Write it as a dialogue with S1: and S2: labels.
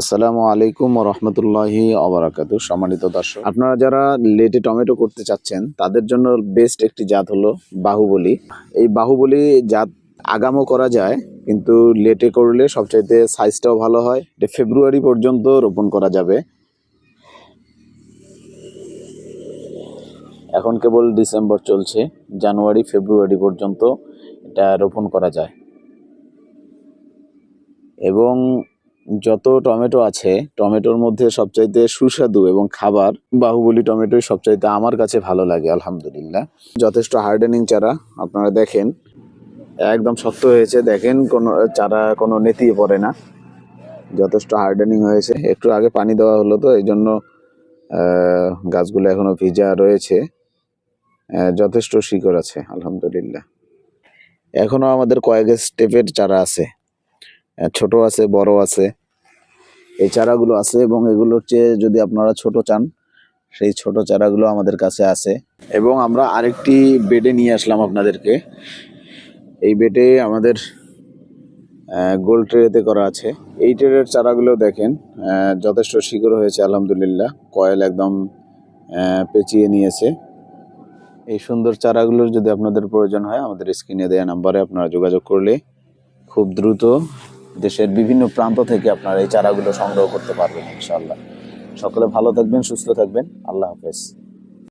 S1: আসসালামু আলাইকুম রহমতুল্লাহি অবরাকাত সম্মানিত দর্শক, আপনারা যারা লেটে টমেটো করতে চাচ্ছেন, তাদের জন্য বেস্ট একটি জাত হলো বাহুবলী। এই বাহুবলী জাত আগামও করা যায়, কিন্তু লেটে করলে সবচাইতে সাইজটাও ভালো হয়। এটা ফেব্রুয়ারি পর্যন্ত রোপণ করা যাবে। এখন কেবল ডিসেম্বর চলছে, জানুয়ারি, ফেব্রুয়ারি পর্যন্ত এটা রোপণ করা যায়। এবং যত টমেটো আছে, টমেটোর মধ্যে সবচাইতে সুস্বাদু এবং খাবার বাহুবলী টমেটোই সবচাইতে আমার কাছে ভালো লাগে, আলহামদুলিল্লাহ। যথেষ্ট হার্ডেনিং চারা আপনারা দেখেন। একদম শক্ত হয়েছে, দেখেন কোনো চারা কোনো নেতিয়ে পড়ে না। যথেষ্ট হার্ডেনিং হয়েছে। একটু আগে পানি দেওয়া হলো তো এই জন্য গাছগুলো এখনও ভিজা রয়েছে। যথেষ্ট শিকড় আছে, আলহামদুলিল্লাহ। এখনও আমাদের কয়েক স্টেপের চারা আছে। ছোট আছে, বড় আছে। এই চারাগুলো আছে এবং এগুলোর চেয়ে যদি আপনারা ছোট চান, সেই ছোট চারাগুলো আমাদের কাছে আছে। এবং আমরা আরেকটি বেডে নিয়ে আসলাম আপনাদেরকে। এই বেডে আমাদের গোল ট্রেতে করা আছে। এই ট্রের চারাগুলো দেখেন যথেষ্ট শিকড় হয়েছে, আলহামদুলিল্লাহ। কয়েল একদম পেঁচিয়ে নিয়েছে। এই সুন্দর চারাগুলোর যদি আপনাদের প্রয়োজন হয়, আমাদের স্ক্রিনে দেওয়া নাম্বারে আপনারা যোগাযোগ করলে খুব দ্রুত দেশের বিভিন্ন প্রান্ত থেকে আপনারা এই চারাগুলো সংগ্রহ করতে পারবেন ইনশাল্লাহ সকলে ভালো থাকবেন, সুস্থ থাকবেন। আল্লাহ হাফেজ।